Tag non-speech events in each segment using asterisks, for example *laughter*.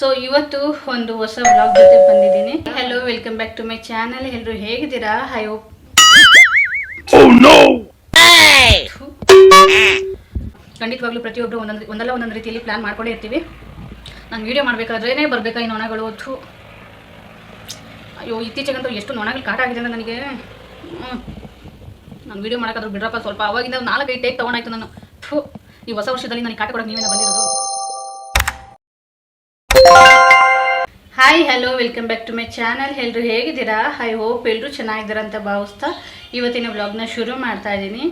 So ಇವತ್ತು ಒಂದು ಹೊಸ ಬ್ಲಾಗ್ ಜೊತೆ ಬಂದಿದ್ದೀನಿ. Hello welcome back to my channel ಎಲ್ಲರೂ ಹೇಗಿದ್ದೀರಾ? ಐ ಹೋಪ್ ಖಂಡಿತವಾಗ್ಲೂ ಪ್ರತಿಯೊಬ್ಬರು ಒಂದೊಂದು ಒಂದಲ್ಲ ಒಂದೊಂದು ರೀತಿಯಲ್ಲಿ ಪ್ಲಾನ್ ಮಾಡ್ಕೊಂಡೇ ಇರ್ತೀವಿ. ನಾನು ವಿಡಿಯೋ ಮಾಡಬೇಕಾದ್ರೇ ಬರಬೇಕಾ ಈ ನೊಣಗಳು? ಥೂ. ಅಯ್ಯೋ ಇತ್ತೀಚೆಗಂತೂ ಎಷ್ಟು ನೊಣಗಳು ಕಾಟ ಆಗಿದೆ ಅಂದ್ರೆ ನನಗೆ. ಹ್ಮ್. ನಾನು ವಿಡಿಯೋ ಮಾಡೋಕ್ಕಾದ್ರೂ ಬಿಡ್ರಪ್ಪ ಸ್ವಲ್ಪ. ಅವಾಗಿಂದ ನಾಲ್ಕೈದು ಟೇಕ್ ತೊಗೊಂಡಾಯ್ತು ನಾನು. ಥು. ಈ ಹೊಸ ವರ್ಷದಲ್ಲಿ ನನಗೆ ಕಾಟ ಕೊಡೋಕೆ ನೀವೇನ ಬಂದಿರೋದು. Hi hello welcome back to my channel ಎಲ್ಲರೂ ಹೇಗಿದ್ದೀರಾ? ಐ ಹೋಪ್ ಎಲ್ಲರೂ ಚೆನ್ನಾಗಿದ್ದೀರಾ ಅಂತ ಭಾವಿಸ್ತಾ ಇವತ್ತಿನ ವ್ಲಾಗ್ನ ಶುರು ಮಾಡ್ತಾ ಇದ್ದೀನಿ.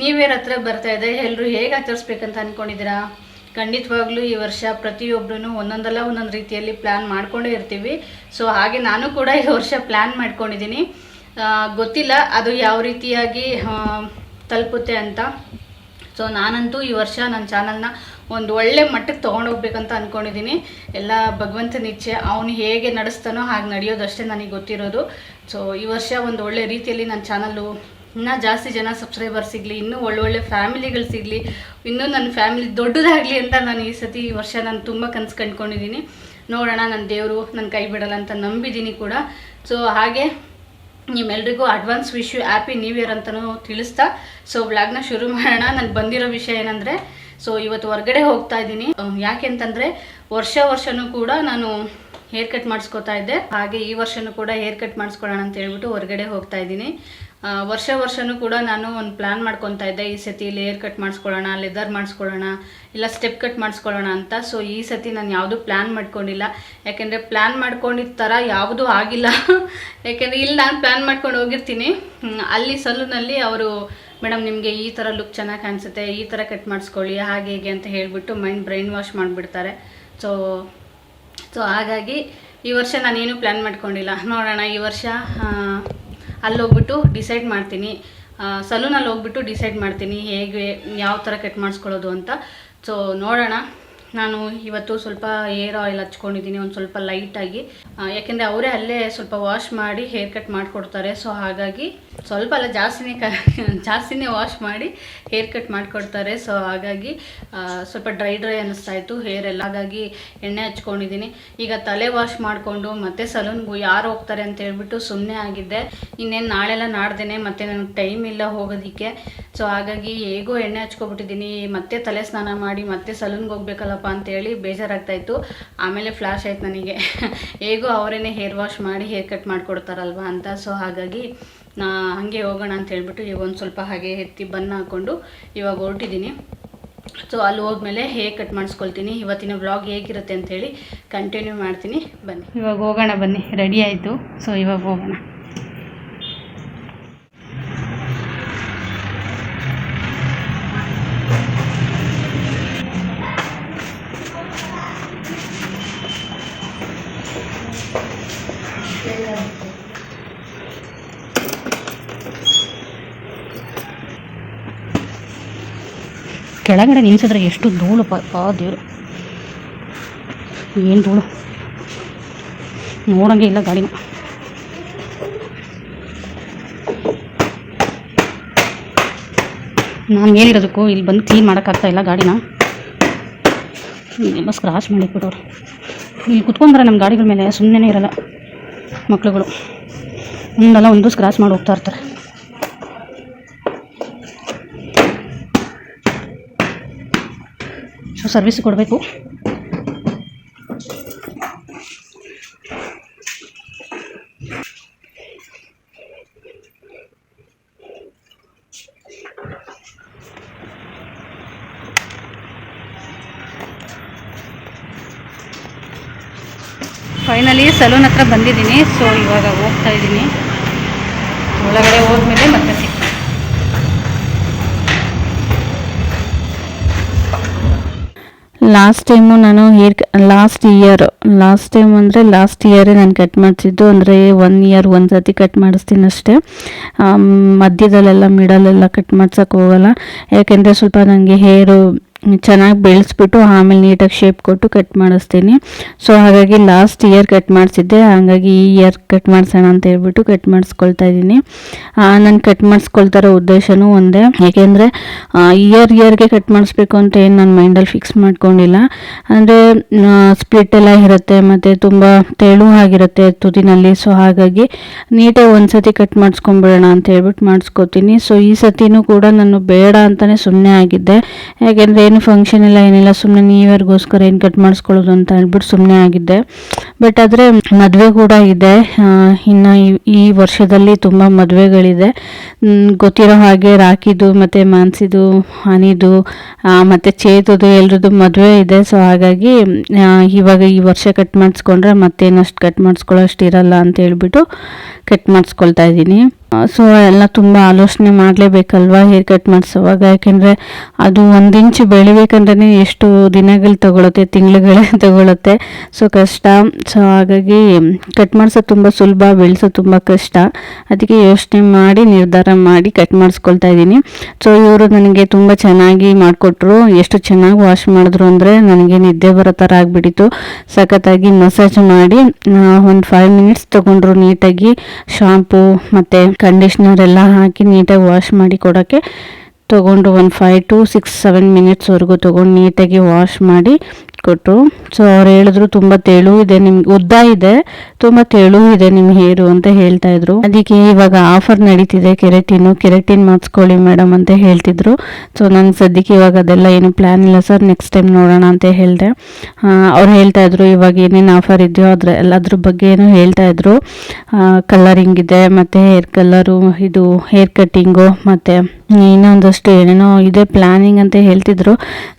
ನೀವೇರ ಹತ್ರ ಬರ್ತಾ ಇದೆ ಎಲ್ಲರೂ ಹೇಗೆ ಆಚರಿಸ್ಬೇಕಂತ ಅಂದ್ಕೊಂಡಿದ್ದೀರಾ ಖಂಡಿತವಾಗ್ಲೂ ಈ ವರ್ಷ ಪ್ರತಿಯೊಬ್ಬರೂ ಒಂದೊಂದಲ್ಲ ಒಂದೊಂದು ರೀತಿಯಲ್ಲಿ ಪ್ಲ್ಯಾನ್ ಮಾಡ್ಕೊಂಡೇ ಇರ್ತೀವಿ. ಸೊ ಹಾಗೆ ನಾನು ಕೂಡ ಈ ವರ್ಷ ಪ್ಲ್ಯಾನ್ ಮಾಡ್ಕೊಂಡಿದ್ದೀನಿ. ಗೊತ್ತಿಲ್ಲ ಅದು ಯಾವ ರೀತಿಯಾಗಿ ತಲುಪುತ್ತೆ ಅಂತ. ಸೊ ನಾನಂತೂ ಈ ವರ್ಷ ನನ್ನ ಚಾನಲ್ನ ಒಂದು ಒಳ್ಳೆ ಮಟ್ಟಕ್ಕೆ ತೊಗೊಂಡೋಗ್ಬೇಕಂತ ಅಂದ್ಕೊಂಡಿದ್ದೀನಿ ಎಲ್ಲ ಭಗವಂತನ ಇಚ್ಛೆ ಅವನು ಹೇಗೆ ನಡೆಸ್ತಾನೋ ಹಾಗೆ ನಡೆಯೋದಷ್ಟೇ ನನಗೆ ಗೊತ್ತಿರೋದು. ಸೊ ಈ ವರ್ಷ ಒಂದು ಒಳ್ಳೆ ರೀತಿಯಲ್ಲಿ ನನ್ನ ಚಾನಲ್ಲು ಇನ್ನೂ ಜಾಸ್ತಿ ಜನ ಸಬ್ಸ್ಕ್ರೈಬರ್ ಸಿಗಲಿ, ಇನ್ನೂ ಒಳ್ಳೊಳ್ಳೆ ಫ್ಯಾಮಿಲಿಗಳು ಸಿಗಲಿ, ಇನ್ನೂ ನನ್ನ ಫ್ಯಾಮಿಲಿ ದೊಡ್ಡದಾಗಲಿ ಅಂತ ನಾನು ಈ ಸತಿ ಈ ವರ್ಷ ನಾನು ತುಂಬ ಕನಸು ಕಂಡ್ಕೊಂಡಿದ್ದೀನಿ ನೋಡೋಣ, ನನ್ನ ದೇವರು ನನ್ನ ಕೈ ಬಿಡಲ್ಲ ಅಂತ ನಂಬಿದ್ದೀನಿ ಕೂಡ. ಸೊ ಹಾಗೆ ನಿಮ್ಮೆಲ್ರಿಗೂ advance wish happy new year ಅಂತಲೂ ತಿಳಿಸ್ತಾ. ಸೊ ವ್ಲಾಗ್ನ ಶುರು ಮಾಡೋಣ. ನನಗೆ ಬಂದಿರೋ ವಿಷಯ ಏನಂದರೆ ಸೊ ಇವತ್ತು ಹೊರಗಡೆ ಹೋಗ್ತಾ ಇದ್ದೀನಿ. ಯಾಕೆ ಅಂತಂದರೆ ವರ್ಷ ವರ್ಷನೂ ಕೂಡ ನಾನು ಹೇರ್ ಕಟ್ ಮಾಡಿಸ್ಕೊತಾ ಇದ್ದೆ. ಹಾಗೆ ಈ ವರ್ಷನೂ ಕೂಡ ಹೇರ್ ಕಟ್ ಮಾಡಿಸ್ಕೊಳ್ಳೋಣ ಅಂತ ಹೇಳ್ಬಿಟ್ಟು ಹೊರಗಡೆ ಹೋಗ್ತಾ ಇದ್ದೀನಿ. ವರ್ಷ ವರ್ಷನೂ ಕೂಡ ನಾನು ಒಂದು ಪ್ಲ್ಯಾನ್ ಮಾಡ್ಕೊತಾ ಇದ್ದೆ. ಈ ಸತಿ ಲೇಯರ್ ಕಟ್ ಮಾಡಿಸ್ಕೊಳ್ಳೋಣ ಲೆದರ್ ಮಾಡಿಸ್ಕೊಳ್ಳೋಣ, ಇಲ್ಲ ಸ್ಟೆಪ್ ಕಟ್ ಮಾಡಿಸ್ಕೊಳ್ಳೋಣ ಅಂತ. ಸೊ ಈ ಸತಿ ನಾನು ಯಾವುದೂ ಪ್ಲ್ಯಾನ್ ಮಾಡ್ಕೊಂಡಿಲ್ಲ. ಯಾಕೆಂದರೆ ಪ್ಲ್ಯಾನ್ ಮಾಡ್ಕೊಂಡಿದ್ದ ಥರ ಯಾವುದೂ ಆಗಿಲ್ಲ. *laughs* ಯಾಕೆಂದರೆ ಇಲ್ಲಿ ನಾನು ಪ್ಲ್ಯಾನ್ ಮಾಡ್ಕೊಂಡು ಹೋಗಿರ್ತೀನಿ. ಅಲ್ಲಿ ಸಲೂನಲ್ಲಿ ಅವರು ಮೇಡಮ್, ನಿಮಗೆ ಈ ಥರ ಲುಕ್ ಚೆನ್ನಾಗಿ ಕಾಣಿಸುತ್ತೆ, ಈ ಥರ ಕಟ್ ಮಾಡಿಸ್ಕೊಳ್ಳಿ, ಹಾಗೆ ಹೇಗೆ ಅಂತ ಹೇಳಿಬಿಟ್ಟು ಮೈಂಡ್ ಬ್ರೈನ್ ವಾಶ್ ಮಾಡಿಬಿಡ್ತಾರೆ. ಸೊ ಸೊ ಹಾಗಾಗಿ ಈ ವರ್ಷ ನಾನೇನು ಪ್ಲ್ಯಾನ್ ಮಾಡ್ಕೊಂಡಿಲ್ಲ. ನೋಡೋಣ, ಈ ವರ್ಷ ಅಲ್ಲೋಗ್ಬಿಟ್ಟು ಡಿಸೈಡ್ ಮಾಡ್ತೀನಿ. ಸಲೂನಲ್ಲಿ ಹೋಗ್ಬಿಟ್ಟು ಡಿಸೈಡ್ ಮಾಡ್ತೀನಿ, ಹೇಗೆ, ಯಾವ ಥರ ಕಟ್ ಮಾಡಿಸ್ಕೊಳ್ಳೋದು ಅಂತ. ಸೊ ನೋಡೋಣ. ನಾನು ಇವತ್ತು ಸ್ವಲ್ಪ ಏರ್ ಆಯಿಲ್ ಹಚ್ಕೊಂಡಿದ್ದೀನಿ, ಒಂದು ಸ್ವಲ್ಪ ಲೈಟಾಗಿ ಯಾಕೆಂದರೆ ಅವರೇ ಅಲ್ಲೇ ಸ್ವಲ್ಪ ವಾಶ್ ಮಾಡಿ ಹೇರ್ ಕಟ್ ಮಾಡಿಕೊಡ್ತಾರೆ. ಸೊ ಹಾಗಾಗಿ ಸ್ವಲ್ಪ ಅಲ್ಲ, ಜಾಸ್ತಿನೇ ಕ, *laughs* ಜಾಸ್ತಿನೇ ವಾಶ್ ಮಾಡಿ ಹೇರ್ ಕಟ್ ಮಾಡಿಕೊಡ್ತಾರೆ. ಸೊ ಹಾಗಾಗಿ ಸ್ವಲ್ಪ ಡ್ರೈ ಡ್ರೈ ಅನ್ನಿಸ್ತಾ ಇತ್ತು ಹೇರ್ ಎಲ್ಲ. ಹಾಗಾಗಿ ಎಣ್ಣೆ ಹಚ್ಕೊಂಡಿದ್ದೀನಿ. ಈಗ ತಲೆ ವಾಶ್ ಮಾಡಿಕೊಂಡು, ಮತ್ತೆ ಸಲೂನ್ಗೂ ಯಾರು ಹೋಗ್ತಾರೆ ಅಂತ ಹೇಳ್ಬಿಟ್ಟು ಸುಮ್ಮನೆ ಆಗಿದ್ದೆ. ಇನ್ನೇನು ನಾಳೆಲ್ಲ ನಾಡ್ದೇನೆ, ಮತ್ತು ನನಗೆ ಟೈಮ್ ಇಲ್ಲ ಹೋಗೋದಕ್ಕೆ. ಸೊ ಹಾಗಾಗಿ ಹೇಗೋ ಎಣ್ಣೆ ಹಚ್ಕೊಬಿಟ್ಟಿದ್ದೀನಿ. ಮತ್ತೆ ತಲೆ ಸ್ನಾನ ಮಾಡಿ, ಮತ್ತೆ ಸಲೂನ್ಗೆ ಹೋಗ್ಬೇಕಲ್ಲಪ್ಪ ಅಂತೇಳಿ ಬೇಜಾರಾಗ್ತಾ ಇತ್ತು. ಆಮೇಲೆ ಫ್ಲಾಶ್ ಆಯ್ತು ನನಗೆ. *laughs* ಹೇಗೋ ಅವರೇನೆ ಹೇರ್ ವಾಶ್ ಮಾಡಿ ಹೇರ್ ಕಟ್ ಮಾಡಿಕೊಡ್ತಾರಲ್ವ ಅಂತ. ಸೊ ಹಾಗಾಗಿ ನಾ ಹಾಗೆ ಹೋಗೋಣ ಅಂತ ಹೇಳ್ಬಿಟ್ಟು ಈಗ ಒಂದು ಸ್ವಲ್ಪ ಹಾಗೆ ಎತ್ತಿ ಬನ್ನ ಹಾಕ್ಕೊಂಡು ಇವಾಗ ಹೊರಟಿದ್ದೀನಿ. ಸೊ ಅಲ್ಲಿ ಹೋದ್ಮೇಲೆ ಹೇಗೆ ಕಟ್ ಮಾಡಿಸ್ಕೊಳ್ತೀನಿ. ಇವತ್ತಿನ ವ್ಲಾಗ್ ಹೇಗಿರುತ್ತೆ ಅಂತೇಳಿ ಕಂಟಿನ್ಯೂ ಮಾಡ್ತೀನಿ. ಬನ್ನಿ. ಇವಾಗ ಹೋಗೋಣ ಬನ್ನಿ. ರೆಡಿ ಆಯಿತು. ಸೊ ಇವಾಗ ಹೋಗೋಣ. ಕೆಳಗಡೆ ನಿಲ್ಸಿದ್ರೆ ಎಷ್ಟು ಧೂಳು ಪಾ ದೇವ್ರು. ಏನು ಧೂಳು? ನೋಡೋಂಗೆ ಇಲ್ಲ ಗಾಡಿನ. ನಾನು ಮೇಲಿರೋದಕ್ಕೂ ಇಲ್ಲಿ ಬಂದು ಕ್ಲೀನ್ ಮಾಡೋಕ್ಕಾಗ್ತಾ ಇಲ್ಲ ಗಾಡಿನ. ಎಲ್ಲ ಸ್ಕ್ರಾಚ್ ಮಾಡಿಬಿಟ್ಟವ್ರು. ಇಲ್ಲಿ ಕುತ್ಕೊಂಡ್ರೆ ನಮ್ಮ ಗಾಡಿಗಳ ಮೇಲೆ ಸುಮ್ಮನೆ ಇರಲ್ಲ ಮಕ್ಳುಗಳು. ಒಂದಲ್ಲ ಒಂದು ಸ್ಕ್ರಾಚ್ ಮಾಡಿ ಹೋಗ್ತಾ ಇರ್ತಾರೆ. ಸೊ ಸರ್ವಿಸ್ ಕೊಡಬೇಕು. ಫೈನಲಿ ಸಲೂನ್ ಹತ್ರ ಬಂದಿದ್ದೀನಿ. ಸೊ ಇವಾಗ ಹೋಗ್ತಾ ಇದ್ದೀನಿ. ಒಳಗಡೆ ಹೋದ್ಮೇಲೆ ಮತ್ತೆ ಲಾಸ್ಟ್ ಟೈಮು ನಾನು hair last year last time ಅಂದರೆ ಲಾಸ್ಟ್ ಇಯರೇ ನಾನು ಕಟ್ ಮಾಡಿಸಿದ್ದು ಅಂದರೆ ಒನ್ ಇಯರ್ ಒಂದು ಸತಿ ಕಟ್ ಮಾಡಿಸ್ತೀನಿ ಅಷ್ಟೇ. ಮಧ್ಯದಲ್ಲೆಲ್ಲ ಮಿಡಲೆಲ್ಲ ಕಟ್ ಮಾಡ್ಸೋಕ್ಕೆ ಹೋಗಲ್ಲ. ಯಾಕೆಂದರೆ ಸ್ವಲ್ಪ ನನಗೆ ಹೇರು ಚೆನ್ನಾಗಿ ಬೆಳೆಸ್ಬಿಟ್ಟು ಆಮೇಲೆ ನೀಟಾಗಿ ಶೇಪ್ ಕೊಟ್ಟು ಕಟ್ ಮಾಡಿಸ್ತೀನಿ. ಸೊ ಹಾಗಾಗಿ ಲಾಸ್ಟ್ ಇಯರ್ ಕಟ್ ಮಾಡಿಸಿದ್ದೆ. ಹಾಗಾಗಿ ಈ ಇಯರ್ ಕಟ್ ಮಾಡಿಸೋಣ ಅಂತ ಹೇಳ್ಬಿಟ್ಟು ಕಟ್ ಮಾಡಿಸ್ಕೊಳ್ತಾ ಇದ್ದೀನಿ. ನಾನು ಕಟ್ ಮಾಡಿಸ್ಕೊಳ್ತಾ ಇರೋ ಉದ್ದೇಶನೂ ಒಂದೇ. ಏಕೆಂದರೆ ಇಯರ್ ಇಯರ್ಗೆ ಕಟ್ ಮಾಡಿಸ್ಬೇಕು ಅಂತ ಏನು ನಾನು ಮೈಂಡಲ್ಲಿ ಫಿಕ್ಸ್ ಮಾಡ್ಕೊಂಡಿಲ್ಲ. ಅಂದರೆ ಸ್ಪ್ಲಿಟ್ ಎಲ್ಲ ಇರುತ್ತೆ, ಮತ್ತು ತುಂಬ ತೆಳು ಆಗಿರುತ್ತೆ ತುದಿನಲ್ಲಿ. ಸೊ ಹಾಗಾಗಿ ನೀಟಾಗಿ ಒಂದು ಸತಿ ಕಟ್ ಮಾಡಿಸ್ಕೊಂಬಿಡೋಣ ಅಂತ ಹೇಳ್ಬಿಟ್ಟು ಮಾಡಿಸ್ಕೊತೀನಿ. ಸೊ ಈ ಸತಿನೂ ಕೂಡ ನಾನು ಬೇಡ ಅಂತಲೇ ಸುಮ್ಮನೆ ಆಗಿದ್ದೆ. ಯಾಕೆಂದರೆ ಏನು ಫಂಕ್ಷನ್ ಇಲ್ಲ, ಏನಿಲ್ಲ ಸುಮ್ಮನೆ ನ್ಯೂ ಇಯರ್ಗೋಸ್ಕರ ಏನು ಕಟ್ ಮಾಡಿಸ್ಕೊಳ್ಳೋದು ಅಂತ ಹೇಳ್ಬಿಟ್ಟು ಸುಮ್ಮನೆ ಆಗಿದ್ದೆ. ಬಟ್ ಆದರೆ ಮದುವೆ ಕೂಡ ಇದೆ. ಇನ್ನು ಈ- ವರ್ಷದಲ್ಲಿ ತುಂಬ ಮದುವೆಗಳಿದೆ. ಗೊತ್ತಿರೋ ಹಾಗೆ ರಾಕಿದು ಮತ್ತು ಮಾನ್ಸಿದು, ಹನಿದು ಮತ್ತು ಚೇತದು ಎಲ್ರದ್ದು ಮದುವೆ ಇದೆ. ಸೊ ಹಾಗಾಗಿ ಇವಾಗ ಈ ವರ್ಷ ಕಟ್ ಮಾಡಿಸ್ಕೊಂಡ್ರೆ ಮತ್ತೇನಷ್ಟು ಕಟ್ ಮಾಡಿಸ್ಕೊಳ್ಳೋ ಇರಲ್ಲ ಅಂತ ಹೇಳ್ಬಿಟ್ಟು ಕಟ್ ಮಾಡಿಸ್ಕೊಳ್ತಾ ಇದ್ದೀನಿ. ಸೊ ಎಲ್ಲ ತುಂಬ ಆಲೋಚನೆ ಮಾಡಲೇಬೇಕಲ್ವಾ ಹೇರ್ ಕಟ್ ಮಾಡಿಸೋವಾಗ? ಯಾಕೆಂದರೆ ಅದು ಒಂದು ಇಂಚು ಬೆಳಿಬೇಕಂದ್ರೆ ಎಷ್ಟು ದಿನಗಳು ತಗೊಳುತ್ತೆ, ತಿಂಗಳುಗಳೇ *laughs* ತಗೊಳುತ್ತೆ. ಸೊ ಕಷ್ಟ. ಸೊ ಹಾಗಾಗಿ ಕಟ್ ಮಾಡಿಸೋದು ತುಂಬ ಸುಲಭ ಬೆಳೆಸೋದು ತುಂಬ ಕಷ್ಟ. ಅದಕ್ಕೆ ಯೋಚನೆ ಮಾಡಿ, ನಿರ್ಧಾರ ಮಾಡಿ ಕಟ್ ಮಾಡಿಸ್ಕೊಳ್ತಾ ಇದ್ದೀನಿ. ಸೊ ಇವರು ನನಗೆ ತುಂಬ ಚೆನ್ನಾಗಿ ಮಾಡಿಕೊಟ್ರು. ಎಷ್ಟು ಚೆನ್ನಾಗಿ ವಾಶ್ ಮಾಡಿದ್ರು ಅಂದರೆ ನನಗೆ ನಿದ್ದೆ ಬರೋ ಥರ ಆಗಿಬಿಟ್ಟಿತ್ತು. ಸಖತ್ತಾಗಿ ಮಸಾಜ್ ಮಾಡಿ ಒಂದು ಫೈವ್ ಮಿನಿಟ್ಸ್ ತೊಗೊಂಡ್ರು ನೀಟಾಗಿ ಶಾಂಪೂ ಮತ್ತು ಕಂಡೀಷ್ನರ್ ಎಲ್ಲ ಹಾಕಿ ನೀಟಾಗಿ ವಾಶ್ ಮಾಡಿ ಕೊಡೋಕ್ಕೆ ತೊಗೊಂಡು ಒಂದು ಫೈವ್ ಟು ಸಿಕ್ಸ್ ಸೆವೆನ್ ಮಿನಿಟ್ಸ್ವರೆಗೂ ತೊಗೊಂಡು ನೀಟಾಗಿ ವಾಶ್ ಮಾಡಿ ಕೊಟ್ಟರು ಸೊ ಅವ್ರು ಹೇಳಿದ್ರು, ತುಂಬ ತೆಳು ಇದೆ ನಿಮ್ಗೆ ಉದ್ದ ಇದೆ. ತುಂಬ ತೆಳು ಇದೆ ನಿಮ್ಮ ಹೇರು, ಅಂತ ಹೇಳ್ತಾ ಇದ್ರು. ಅದಕ್ಕೆ ಇವಾಗ ಆಫರ್ ನಡೀತಿದೆ, ಕೆರೆಟಿನು. ಕೆರೆಟಿನ್ ಮಾಡಿಸ್ಕೊಳ್ಳಿ ಮೇಡಮ್ ಅಂತ ಹೇಳ್ತಿದ್ರು. ಸೊ ನಾನು ಸದ್ಯಕ್ಕೆ ಇವಾಗ ಅದೆಲ್ಲ ಏನು ಪ್ಲ್ಯಾನ್ ಇಲ್ಲ ಸರ್ ನೆಕ್ಸ್ಟ್ ಟೈಮ್ ನೋಡೋಣ ಅಂತ ಹೇಳಿದೆ. ಅವ್ರು ಹೇಳ್ತಾ ಇದ್ರು, ಇವಾಗ ಏನೇನು ಆಫರ್ ಇದೆಯೋ ಅದ್ರ ಎಲ್ಲದ್ರ ಬಗ್ಗೆ ಏನೋ ಹೇಳ್ತಾ ಇದ್ರು. ಕಲರಿಂಗ್ ಇದೆ, ಮತ್ತೆ ಹೇರ್ ಕಲರು ಇದು ಹೇರ್ ಕಟ್ಟಿಂಗು ಮತ್ತೆ ಇನ್ನೊಂದಷ್ಟು ಏನೇನೋ ಇದೆ ಪ್ಲ್ಯಾನಿಂಗ್ ಅಂತ ಹೇಳ್ತಿದ್ರು.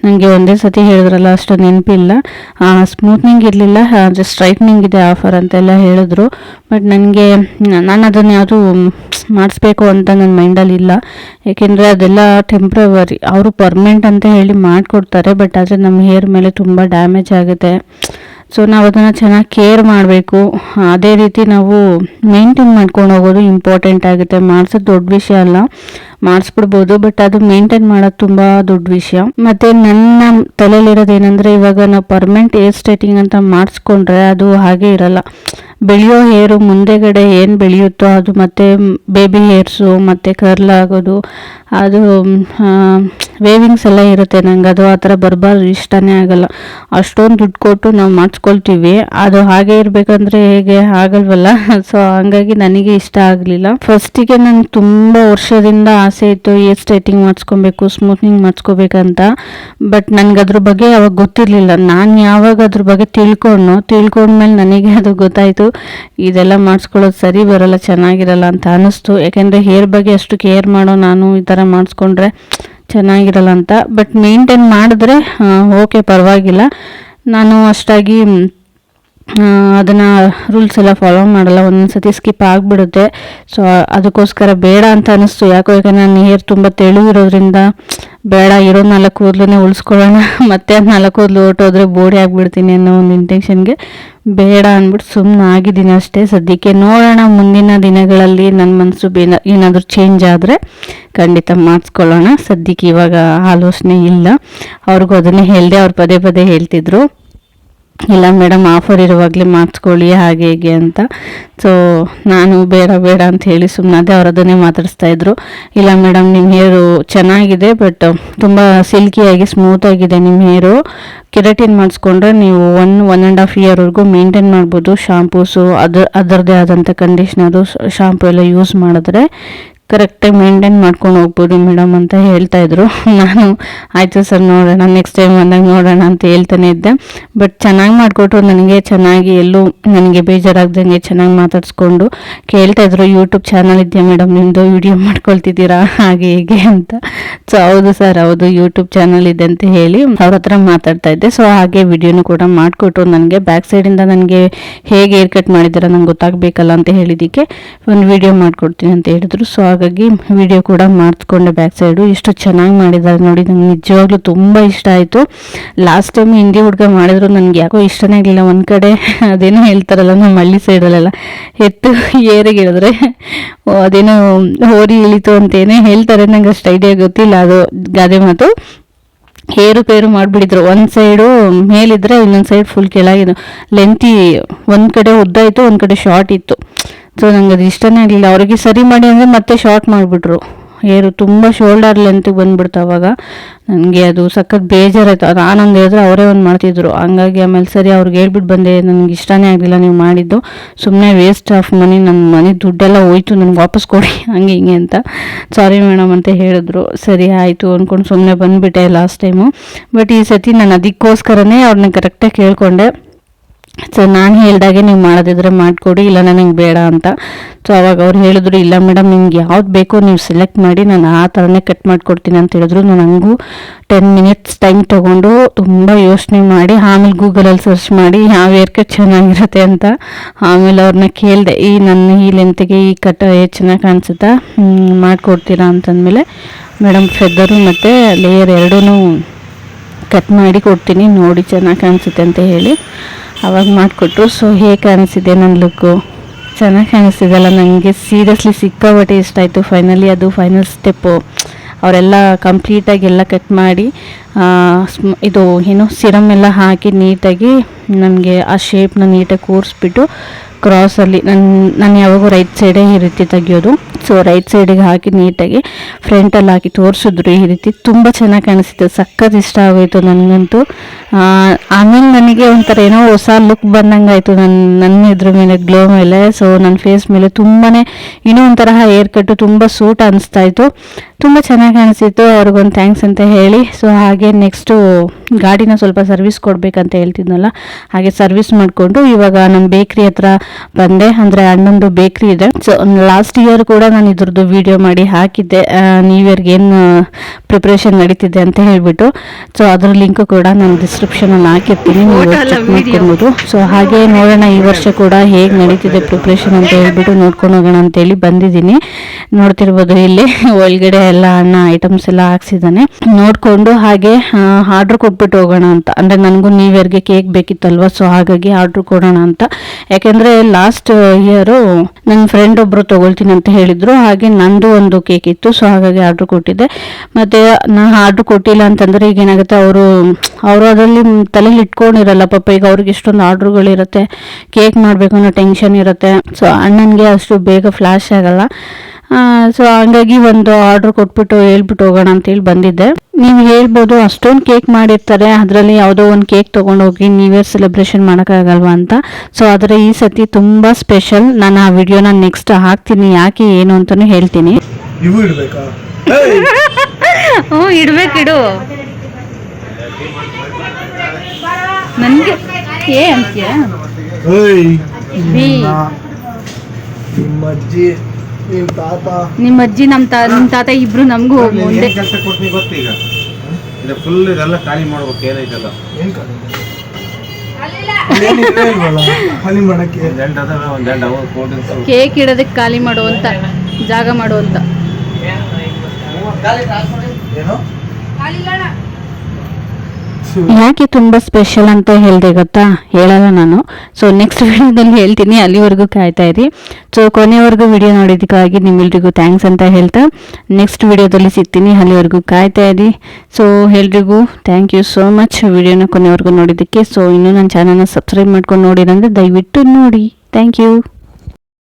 ನನಗೆ ಒಂದೇ ಸತಿ ಹೇಳಿದ್ರಲ್ಲ, ಅಷ್ಟು ನೆನಪಿಲ್ಲ ಸ್ಮೂತ್ನಿಂಗ್ ಇರಲಿಲ್ಲ. ಜಸ್ಟ್ ಸ್ಟ್ರೈಟ್ನಿಂಗ್ ಇದೆ ಆಫರ್ ಅಂತೆಲ್ಲ ಹೇಳಿದ್ರು. ಬಟ್ ನನಗೆ ನಾನು ಅದನ್ನು ಯಾವುದು ಮಾಡಿಸ್ಬೇಕು ಅಂತ ನನ್ನ ಮೈಂಡಲ್ಲಿ ಇಲ್ಲ. ಏಕೆಂದರೆ ಅದೆಲ್ಲ ಟೆಂಪ್ರವರಿ ಅವರು ಪರ್ಮನೆಂಟ್ ಅಂತ ಹೇಳಿ ಮಾಡಿಕೊಡ್ತಾರೆ. ಬಟ್ ಆದರೆ ನಮ್ಮ ಹೇರ್ ಮೇಲೆ ತುಂಬ ಡ್ಯಾಮೇಜ್ ಆಗುತ್ತೆ. ಸೊ ನಾವು ಅದನ್ನು ಚೆನ್ನಾಗಿ ಕೇರ್ ಮಾಡಬೇಕು. ಅದೇ ರೀತಿ ನಾವು ಮೇಂಟೈನ್ ಮಾಡ್ಕೊಂಡು ಹೋಗೋದು ಇಂಪಾರ್ಟೆಂಟ್ ಆಗುತ್ತೆ. ಮಾಡಿಸೋದು ದೊಡ್ಡ ವಿಷಯ ಅಲ್ಲ. ಮಾಡಿಸ್ಬಿಡ್ಬೋದು ಬಟ್ ಅದು ಮೇಂಟೈನ್ ಮಾಡೋದು ತುಂಬ ದೊಡ್ಡ ವಿಷಯ. ಮತ್ತು ನನ್ನ ತಲೆಯಲ್ಲಿರೋದು ಏನಂದರೆ, ಇವಾಗ ನಾವು ಪರ್ಮನೆಂಟ್ ಏರ್ ಸ್ಟ್ರೈಟಿಂಗ್ ಅಂತ ಮಾಡಿಸ್ಕೊಂಡ್ರೆ ಅದು ಹಾಗೆ ಇರಲ್ಲ. ಬೆಳೆಯೋ ಹೇರು ಮುಂದೆಗಡೆ ಏನು ಬೆಳೆಯುತ್ತೋ ಅದು ಮತ್ತೆ ಬೇಬಿ ಹೇರ್ಸು ಮತ್ತು ಕರ್ಲ್ ಆಗೋದು, ಅದು ವೇವಿಂಗ್ಸ್ ಎಲ್ಲ ಇರುತ್ತೆ ನಂಗೆ. ಅದು ಆ ಥರ ಬರಬಾರ್ದು, ಇಷ್ಟನೇ ಆಗಲ್ಲ. ಅಷ್ಟೊಂದು ದುಡ್ಡು ಕೊಟ್ಟು ನಾವು ಮಾಡಿಸ್ಕೊಳ್ತೀವಿ. ಅದು ಹಾಗೆ ಇರಬೇಕಂದ್ರೆ ಹೇಗೆ ಆಗಲ್ವಲ್ಲ? *laughs* ಸೊ ಹಂಗಾಗಿ ನನಗೆ ಇಷ್ಟ ಆಗಲಿಲ್ಲ. ಫಸ್ಟಿಗೆ ನಂಗೆ ತುಂಬ ವರ್ಷದಿಂದ ಆಸೆ ಇತ್ತು ಏರ್ ಸ್ಟ್ರೈಟಿಂಗ್ ಮಾಡಿಸ್ಕೊಬೇಕು ಸ್ಮೂತ್ನಿಂಗ್ ಮಾಡಿಸ್ಕೋಬೇಕಂತ. ಬಟ್ ನನಗೆ ಅದ್ರ ಬಗ್ಗೆ ಅವಾಗ ಗೊತ್ತಿರಲಿಲ್ಲ. ನಾನು ಯಾವಾಗ ಅದ್ರ ಬಗ್ಗೆ ತಿಳ್ಕೊಂಡು ತಿಳ್ಕೊಂಡ್ಮೇಲೆ ನನಗೆ ಅದು ಗೊತ್ತಾಯಿತು. ಇದೆಲ್ಲ ಮಾಡಿಸ್ಕೊಳ್ಳೋದು ಸರಿ ಬರೋಲ್ಲ, ಚೆನ್ನಾಗಿರಲ್ಲ ಅಂತ ಅನ್ನಿಸ್ತು. ಯಾಕೆಂದರೆ ಹೇರ್ ಬಗ್ಗೆ ಅಷ್ಟು ಕೇರ್ ಮಾಡೋ ನಾನು ಈ ಥರ ಮಾಡಿಸ್ಕೊಂಡ್ರೆ ಚೆನ್ನಾಗಿರಲ್ಲ ಅಂತ. ಬಟ್ ಮೇಂಟೈನ್ ಮಾಡಿದ್ರೆ ಓಕೆ ಪರವಾಗಿಲ್ಲ. ನಾನು ಅಷ್ಟಾಗಿ ಅದನ್ನು ರೂಲ್ಸ್ ಎಲ್ಲ ಫಾಲೋ ಮಾಡಲ್ಲ. ಒಂದೊಂದು ಸತಿ ಸ್ಕಿಪ್ ಆಗಿಬಿಡುತ್ತೆ. ಸೊ ಅದಕ್ಕೋಸ್ಕರ ಬೇಡ ಅಂತ ಅನ್ನಿಸ್ತು. ಯಾಕೋ ಯಾಕೆ ನಾನು ಹೇರ್ ತುಂಬ ತೆಳುವಿರೋದ್ರಿಂದ ಬೇಡ. ಇರೋ ನಾಲ್ಕು ಕೂದಲನ್ನೇ ಉಳಿಸ್ಕೊಳ್ಳೋಣ. ಮತ್ತೆ ನಾಲ್ಕು ಕೂದಲು ಓಟೋದ್ರೆ ಬೋಡಿ ಆಗಿಬಿಡ್ತೀನಿ ಅನ್ನೋ ಒಂದು ಇಂಟೆನ್ಷನ್ಗೆ ಬೇಡ ಅಂದ್ಬಿಟ್ಟು ಸುಮ್ಮನೆ ಆಗಿದ್ದೀನಿ ಅಷ್ಟೇ. ಸದ್ಯಕ್ಕೆ ನೋಡೋಣ, ಮುಂದಿನ ದಿನಗಳಲ್ಲಿ ನನ್ನ ಮನಸ್ಸು ಬೇನ, ಏನಾದರೂ ಚೇಂಜ್ ಆದರೆ ಖಂಡಿತ ಮಾಡಿಸ್ಕೊಳ್ಳೋಣ. ಸದ್ಯಕ್ಕೆ ಇವಾಗ ಆಲೋಚನೆ ಇಲ್ಲ. ಅವ್ರಿಗೂ ಅದನ್ನೇ ಹೇಳಿದೆ, ಅವ್ರು ಪದೇ ಪದೇ ಹೇಳ್ತಿದ್ರು. ಇಲ್ಲ ಮೇಡಮ್ ಆಫರ್ ಇರುವಾಗಲೇ ಮಾಡಿಸ್ಕೊಳ್ಳಿ ಹಾಗೆ, ಹೀಗೆ ಅಂತ. ಸೊ ನಾನು ಬೇಡ ಬೇಡ ಅಂತ ಹೇಳಿ ಸುಮ್ಮನೆ ಅವ್ರು ಅದನ್ನೇ ಮಾತಾಡಿಸ್ತಾ ಇದ್ರು. ಇಲ್ಲ ಮೇಡಮ್ ನಿಮ್ಮ ಹೇರು ಚೆನ್ನಾಗಿದೆ ಬಟ್ ತುಂಬ ಸಿಲ್ಕಿಯಾಗಿ ಸ್ಮೂತಾಗಿದೆ ನಿಮ್ಮ ಹೇರು ಕೆರಟಿನ್ ಮಾಡಿಸ್ಕೊಂಡ್ರೆ ನೀವು ಒನ್ ಒನ್ ಆ್ಯಂಡ್ ಹಾಫ್ ಇಯರ್ವರೆಗೂ ಮೇಂಟೈನ್ ಮಾಡ್ಬೋದು. ಶಾಂಪೂಸು ಅದ ಅದರದೇ ಆದಂಥ ಕಂಡೀಷ್ನರು ಶಾಂಪು ಎಲ್ಲ ಯೂಸ್ ಮಾಡಿದ್ರೆ ಕರೆಕ್ಟಾಗಿ ಮೇಂಟೈನ್ ಮಾಡ್ಕೊಂಡು ಹೋಗ್ಬೋದು ಮೇಡಮ್ ಅಂತ ಹೇಳ್ತಾ ಇದ್ರು. *laughs* ನಾನು ಆಯಿತು ಸರ್ ನೋಡೋಣ ನೆಕ್ಸ್ಟ್ ಟೈಮ್ ಬಂದಾಗ ನೋಡೋಣ ಅಂತ ಹೇಳ್ತಾನೆ ಇದ್ದೆ. ಬಟ್ ಚೆನ್ನಾಗಿ ಮಾಡಿಕೊಟ್ರು, ನನಗೆ ಚೆನ್ನಾಗಿ ಎಲ್ಲೂ ನನಗೆ ಬೇಜಾರಾಗ್ದಂಗೆ ಚೆನ್ನಾಗಿ ಮಾತಾಡಿಸ್ಕೊಂಡು ಕೇಳ್ತಾ ಇದ್ರು. ಯೂಟ್ಯೂಬ್ ಚಾನಲ್ ಇದೆಯಾ ಮೇಡಮ್ ನಿಮ್ಮದು ವಿಡಿಯೋ ಮಾಡ್ಕೊಳ್ತಿದ್ದೀರಾ? *laughs* ಹಾಗೆ ಹೀಗೆ ಅಂತ. ಸೊ ಹೌದು ಸರ್ ಹೌದು ಯೂಟ್ಯೂಬ್ ಚಾನಲ್ ಇದೆ ಅಂತ ಹೇಳಿ ಅವ್ರ ಹತ್ರ ಮಾತಾಡ್ತಾ ಇದ್ದೆ. ಸೊ ಹಾಗೆ ವಿಡಿಯೋನು ಕೂಡ ಮಾಡಿಕೊಟ್ರು. ನನಗೆ ಬ್ಯಾಕ್ ಸೈಡಿಂದ ನನಗೆ ಹೇಗೆ ಏರ್ ಕಟ್ ಮಾಡಿದ್ದೀರಾ ನಂಗೆ ಗೊತ್ತಾಗಬೇಕಲ್ಲ ಅಂತ ಹೇಳಿದ್ದಕ್ಕೆ ಒಂದು ವಿಡಿಯೋ ಮಾಡಿಕೊಡ್ತೀನಿ ಅಂತ ಹೇಳಿದ್ರು. ಸೊ ಹಾಗಾಗಿ ವಿಡಿಯೋ ಕೂಡ ಮಾಡಿಸ್ಕೊಂಡೆ ಬ್ಯಾಕ್ ಸೈಡು ಎಷ್ಟು ಚೆನ್ನಾಗಿ ಮಾಡಿದ್ದಾರೆ ನೋಡಿ ನನಗೆ ನಿಜವಾಗ್ಲೂ ತುಂಬ ಇಷ್ಟ ಆಯಿತು. ಲಾಸ್ಟ್ ಟೈಮ್ ಹಿಂದಿ ಹುಡುಗ ಮಾಡಿದ್ರು ನನಗೆ ಯಾಕೋ ಇಷ್ಟನೇ ಆಗಲಿಲ್ಲ ಒಂದು ಕಡೆ ಅದೇನೋ ಹೇಳ್ತಾರಲ್ಲ, ನಮ್ಮ ಹಳ್ಳಿ ಸೈಡಲ್ಲೆಲ್ಲ ಎತ್ತು ಏರಿಗೆ ಹೇಳಿದ್ರೆ ಅದೇನೋ ಹೋರಿ ಇಳಿತು ಅಂತೇನೇ ಹೇಳ್ತಾರೆ. ನಂಗೆ ಅಷ್ಟು ಐಡಿಯಾ ಗೊತ್ತಿಲ್ಲ. ಅದು ಗಾದೆ ಮಾತು. ಏರು ಪೇರು ಮಾಡಿಬಿಟ್ಟಿದ್ರು ಒಂದು ಸೈಡು ಮೇಲಿದ್ರೆ ಇನ್ನೊಂದು ಸೈಡ್ ಫುಲ್ ಕೆಳಗಿದ್ದು. ಲೆಂತಿ ಒಂದು ಕಡೆ ಉದ್ದ ಇತ್ತು, ಒಂದು ಕಡೆ ಶಾರ್ಟ್ ಇತ್ತು. ಸೊ ನಂಗೆ ಅದು ಇಷ್ಟನೇ ಆಗಲಿಲ್ಲ ಅವರಿಗೆ ಸರಿ ಮಾಡಿ ಅಂದರೆ ಮತ್ತೆ ಶಾರ್ಟ್ ಮಾಡಿಬಿಟ್ರು. ಏರು ತುಂಬ ಶೋಲ್ಡರ್ ಲೆಂತಿಗೆ ಬಂದ್ಬಿಡ್ತು ಅವಾಗ. ನನಗೆ ಅದು ಸಖತ್ ಬೇಜಾರಾಯ್ತು. ಅದು ಆನಂದ್ ಹೇಳಿದ್ರೆ ಅವರೇ ಒಂದು ಮಾಡ್ತಿದ್ರು. ಹಂಗಾಗಿ ಆಮೇಲೆ ಸರಿ ಅವ್ರಿಗೆ ಹೇಳ್ಬಿಟ್ಟು ಬಂದೆ ನನಗೆ ಇಷ್ಟನೇ ಆಗಲಿಲ್ಲ ನೀವು ಮಾಡಿದ್ದು. ಸುಮ್ಮನೆ ವೇಸ್ಟ್ ಆಫ್ ಮನಿ ನನ್ನ ಮನೆ ದುಡ್ಡೆಲ್ಲ ಹೋಯ್ತು, ನನಗೆ ವಾಪಸ್ ಕೊಡಿ, ಹಂಗೆ ಹಿಂಗೆ ಅಂತ ಸಾರಿ ಮೇಡಮ್ ಅಂತ ಹೇಳಿದ್ರು. ಸರಿ ಆಯಿತು ಅಂದ್ಕೊಂಡು ಸುಮ್ಮನೆ ಬಂದುಬಿಟ್ಟೆ ಲಾಸ್ಟ್ ಟೈಮು ಬಟ್ ಈ ಸತಿ ನಾನು ಅದಕ್ಕೋಸ್ಕರನೇ ಅವ್ರನ್ನ ಕರೆಕ್ಟಾಗಿ ಕೇಳಿಕೊಂಡೆ. ಸೊ ನಾನು ಹೇಳ್ದಾಗೆ ನೀವು ಮಾಡೋದಿದ್ರೆ ಮಾಡಿಕೊಡಿ, ಇಲ್ಲ ನನಗೆ ಬೇಡ ಅಂತ. ಸೊ ಅವಾಗ ಅವ್ರು ಹೇಳಿದ್ರು, ಇಲ್ಲ ಮೇಡಮ್, ನಿಮ್ಗೆ ಯಾವ್ದು ಬೇಕೋ ನೀವು ಸೆಲೆಕ್ಟ್ ಮಾಡಿ, ನಾನು ಆ ಥರನೇ ಕಟ್ ಮಾಡಿಕೊಡ್ತೀನಿ ಅಂತ ಹೇಳಿದ್ರು. ನನಗೂ ಟೆನ್ ಮಿನಿಟ್ಸ್ ಟೈಮ್ ತೊಗೊಂಡು ತುಂಬ ಯೋಚನೆ ಮಾಡಿ, ಆಮೇಲೆ ಗೂಗಲಲ್ಲಿ ಸರ್ಚ್ ಮಾಡಿ, ಯಾವ ಹೇರ್ ಕಟ್ ಚೆನ್ನಾಗಿರುತ್ತೆ ಅಂತ ಆಮೇಲೆ ಅವ್ರನ್ನ ಕೇಳಿದೆ, ಈ ನನ್ನ ಈ ಲೆಂತಿಗೆ ಈ ಕಟ್ ಚೆನ್ನಾಗಿ ಕಾಣಿಸುತ್ತಾ? ಮಾಡಿಕೊಡ್ತೀರಾ ಅಂತಂದಮೇಲೆ ಮೇಡಮ್ ಫೆದರು ಮತ್ತು ಲೇಯರ್ ಎರಡೂ ಕಟ್ ಮಾಡಿ ಕೊಡ್ತೀನಿ, ನೋಡಿ ಚೆನ್ನಾಗಿ ಕಾಣಿಸುತ್ತೆ ಅಂತ ಹೇಳಿ. ಅವಾಗ ಮಾಡಿಕೊಟ್ರು. ಸೊ ಹೇಗೆ ಕಾಣಿಸಿದೆ ನನ್ನ ಲುಕ್ಕು? ಚೆನ್ನಾಗಿ ಕಾಣಿಸ್ತಿದೆಲ್ಲ ನನಗೆ ಸೀರಿಯಸ್ಲಿ ಸಿಕ್ಕಾಪಟ್ಟೆ ಇಷ್ಟ ಆಯಿತು. ಫೈನಲಿ ಅದು ಫೈನಲ್ ಸ್ಟೆಪ್ಪು ಅವರೆಲ್ಲ ಕಂಪ್ಲೀಟಾಗಿ ಎಲ್ಲ ಕಟ್ ಮಾಡಿ ಇದು ಏನು ಸಿರಮ್ ಎಲ್ಲ ಹಾಕಿ ನೀಟಾಗಿ ನನಗೆ ಆ ಶೇಪ್ನ ನೀಟಾಗಿ ಕೂರಿಸ್ಬಿಟ್ಟು ಕ್ರಾಸಲ್ಲಿ ನನ್ನ ನಾನು ಯಾವಾಗೂ ರೈಟ್ ಸೈಡೇ ಈ ರೀತಿ ತೆಗಿಯೋದು. ಸೊ ರೈಟ್ ಸೈಡಿಗೆ ಹಾಕಿ ನೀಟಾಗಿ ಫ್ರಂಟಲ್ಲಿ ಹಾಕಿ ತೋರಿಸಿದ್ರು ಈ ರೀತಿ. ತುಂಬ ಚೆನ್ನಾಗಿ ಕಾಣಿಸುತ್ತೆ ಸಖತ್ ಇಷ್ಟ ಆಗೋಯಿತು ನನಗಂತೂ. ಆಮೇಲೆ ನನಗೆ ಒಂಥರ ಏನೋ ಹೊಸ ಲುಕ್ ಬಂದಂಗೆ ಆಯಿತು ನನ್ನ ನನ್ನ ಇದ್ರ ಮೇಲೆ ಗ್ಲೋ ಮೇಲೆ. ಸೊ ನನ್ನ ಫೇಸ್ ಮೇಲೆ ತುಂಬಾ ಇನ್ನೂ ಒಂಥರ ಹೇರ್ ಕಟ್ಟು ತುಂಬ ಸೂಟ್ ಅನಿಸ್ತಾ ಇತ್ತು. ತುಂಬ ಚೆನ್ನಾಗಿ ಕಾಣಿಸಿತ್ತು ಅವ್ರಿಗೊಂದು ಥ್ಯಾಂಕ್ಸ್ ಅಂತ ಹೇಳಿ. ಸೊ ಹಾಗೆ ನೆಕ್ಸ್ಟು ಗಾಡಿನ ಸ್ವಲ್ಪ ಸರ್ವಿಸ್ ಕೊಡಬೇಕಂತ ಹೇಳ್ತಿದ್ನಲ್ಲ, ಹಾಗೆ ಸರ್ವಿಸ್ ಮಾಡಿಕೊಂಡು ಇವಾಗ ನಮ್ಮ ಬೇಕ್ರಿ ಹತ್ರ ಬಂದೆ. ಅಂದರೆ ಅಣ್ಣಂದು ಬೇಕ್ರಿ ಇದೆ. ಸೊ ಲಾಸ್ಟ್ ಇಯರ್ ಕೂಡ ನಾನು ಇದ್ರದ್ದು ವಿಡಿಯೋ ಮಾಡಿ ಹಾಕಿದ್ದೆ. ನ್ಯೂ ಇಯರ್ಗೆ ಏನು ಪ್ರಿಪ್ರೇಷನ್ ನಡೀತಿದೆ ಅಂತ ಹೇಳ್ಬಿಟ್ಟು. ಸೊ ಅದ್ರ ಲಿಂಕ್ ಕೂಡ ನಾನು ಡಿಸ್ಕ್ರಿಪ್ಷನಲ್ಲಿ ಹಾಕಿರ್ತೀನಿ. ಮಾಡ್ಕೊಬೋದು. ಸೊ ಹಾಗೆ ನೋಡೋಣ ಈ ವರ್ಷ ಕೂಡ ಹೇಗೆ ನಡೀತಿದೆ ಪ್ರಿಪ್ರೇಷನ್ ಅಂತ ಹೇಳ್ಬಿಟ್ಟು ನೋಡ್ಕೊಂಡು ಹೋಗೋಣ ಅಂತೇಳಿ ಬಂದಿದ್ದೀನಿ. ನೋಡ್ತಿರ್ಬೋದು ಇಲ್ಲಿ ಒಳಗಡೆ ಎಲ್ಲ ಅಣ್ಣ ಐಟಮ್ಸ್ ಎಲ್ಲ ಹಾಕ್ಸಿದ್ದಾನೆ. ನೋಡಿಕೊಂಡು ಹಾಗೆ ಆರ್ಡ್ರ್ ಕೊಟ್ಬಿಟ್ಟು ಹೋಗೋಣ ಅಂತ. ಅಂದರೆ ನನಗೂ ನ್ಯೂ ಇಯರ್ಗೆ ಕೇಕ್ ಬೇಕಿತ್ತಲ್ವ? ಸೊ ಹಾಗಾಗಿ ಆರ್ಡ್ರ್ ಕೊಡೋಣ ಅಂತ. ಯಾಕೆಂದರೆ ಲಾಸ್ಟ್ ಇಯರು ನನ್ನ ಫ್ರೆಂಡ್ ಒಬ್ಬರು ತೊಗೊಳ್ತೀನಿ ಅಂತ ಹೇಳಿದ್ರು. ಹಾಗೆ ನಂದು ಒಂದು ಕೇಕ್ ಇತ್ತು ಸೊ ಹಾಗಾಗಿ ಆರ್ಡ್ರ್ ಕೊಟ್ಟಿದ್ದೆ. ಮತ್ತು ನಾ ಆರ್ಡ್ರ್ ಕೊಟ್ಟಿಲ್ಲ ಅಂತಂದರೆ ಈಗ ಏನಾಗುತ್ತೆ ಅವರು ಅವರು ಅದರಲ್ಲಿ ತಲೆಯಲ್ಲಿ ಇಟ್ಕೊಂಡಿರಲ್ಲ ಪಾಪ, ಈಗ ಅವ್ರಿಗೆ ಇಷ್ಟೊಂದು ಆರ್ಡ್ರುಗಳಿರುತ್ತೆ ಕೇಕ್ ಮಾಡಬೇಕು ಅನ್ನೋ ಟೆನ್ಷನ್ ಇರುತ್ತೆ. ಸೊ ಅಣ್ಣನಿಗೆ ಅಷ್ಟು ಬೇಗ ಫ್ಲ್ಯಾಶ್ ಆಗಲ್ಲ. ಸೊ ಹಂಗಾಗಿ ಒಂದು ಆರ್ಡರ್ ಕೊಟ್ಬಿಟ್ಟು ಹೇಳ್ಬಿಟ್ಟು ಹೋಗೋಣ ಅಂತೇಳಿ ಬಂದಿದ್ದೆ. ನೀವು ಹೇಳ್ಬೋದು ಅಷ್ಟೊಂದು ಕೇಕ್ ಮಾಡಿರ್ತಾರೆ ಅದರಲ್ಲಿ ಯಾವುದೋ ಒಂದು ಕೇಕ್ ತೊಗೊಂಡೋಗಿ ನ್ಯೂ ಇಯರ್ ಸೆಲೆಬ್ರೇಷನ್ ಮಾಡೋಕ್ಕಾಗಲ್ವಾ ಅಂತ. ಸೊ ಆದರೆ ಈ ಸತಿ ತುಂಬ ಸ್ಪೆಷಲ್ ನಾನು ಆ ವಿಡಿಯೋನ ನೆಕ್ಸ್ಟ್ ಹಾಕ್ತೀನಿ ಯಾಕೆ ಏನು ಅಂತಲೂ ಹೇಳ್ತೀನಿ. *laughs* ಹ್ಞೂ ಇಡಬೇಕಿಡು ನನಗೆ ಏ ಅಂತೀಯ. ನಿಮ್ಮ ಅಜ್ಜಿ ನಿಮ್ಮ ತಾತ? ನಿಮ್ಮ ಅಜ್ಜಿ ನಮ್ಮ ತಾ ನಿಮ್ಮ ತಾತ ಇಬ್ರು ನಮಗೂ ಮುಂದೆ. ಕೆಲಸ ಕೊಡ್ತೀನಿ ಗೊತ್ತೀಗ ಇದು ಫುಲ್ ಇದೆಲ್ಲ ಖಾಲಿ ಮಾಡ್ಬೇಕು ಏನೈತಲ್ಲ ಏನ್ ಕಾಣಿ ಏನಿದೆ ಇಲ್ವಲ್ಲ? ಖಾಲಿ ಮಾಡಕ್ಕೆ? ಒಂದ್ ಎಂಟು ಅದಾವ ಒಂದ್ ಎಂಟು ಅವ ಕೋಲ್ಡ್ ಡ್ರಿಂಕ್ಸ್ ಕೇಕ್ ಇಡೋದಕ್ಕೆ ಖಾಲಿ ಮಾಡುವಂತ ಜಾಗ ಮಾಡುವಂತ ಏನೋ? ಯಾಕೆ ತುಂಬ ಸ್ಪೆಷಲ್ ಅಂತ ಹೇಳಿದೆ ಗೊತ್ತಾ? ಹೇಳಲ್ಲ ನಾನು. ಸೊ ನೆಕ್ಸ್ಟ್ ವಿಡಿಯೋದಲ್ಲಿ ಹೇಳ್ತೀನಿ. ಅಲ್ಲಿವರೆಗೂ ಕಾಯ್ತಾ ಇರಿ. ಸೊ ಕೊನೆವರೆಗೂ ವಿಡಿಯೋ ನೋಡಿದ್ದಕ್ಕಾಗಿ ನಿಮ್ಮೆಲ್ರಿಗೂ ಥ್ಯಾಂಕ್ಸ್ ಅಂತ ಹೇಳ್ತಾ ನೆಕ್ಸ್ಟ್ ವಿಡಿಯೋದಲ್ಲಿ ಸಿಗ್ತೀನಿ. ಅಲ್ಲಿವರೆಗೂ ಕಾಯ್ತಾ ಇರಿ. ಸೊ ಎಲ್ರಿಗೂ ಥ್ಯಾಂಕ್ ಯು ಸೋ ಮಚ್ ವಿಡಿಯೋನ ಕೊನೆವರೆಗೂ ನೋಡಿದ್ದಕ್ಕೆ. ಸೊ ಇನ್ನೂ ನನ್ನ ಚಾನಲ್ನ ಸಬ್ಸ್ಕ್ರೈಬ್ ಮಾಡ್ಕೊಂಡು ನೋಡಿರಂದ್ರೆ ದಯವಿಟ್ಟು ನೋಡಿ. Thank you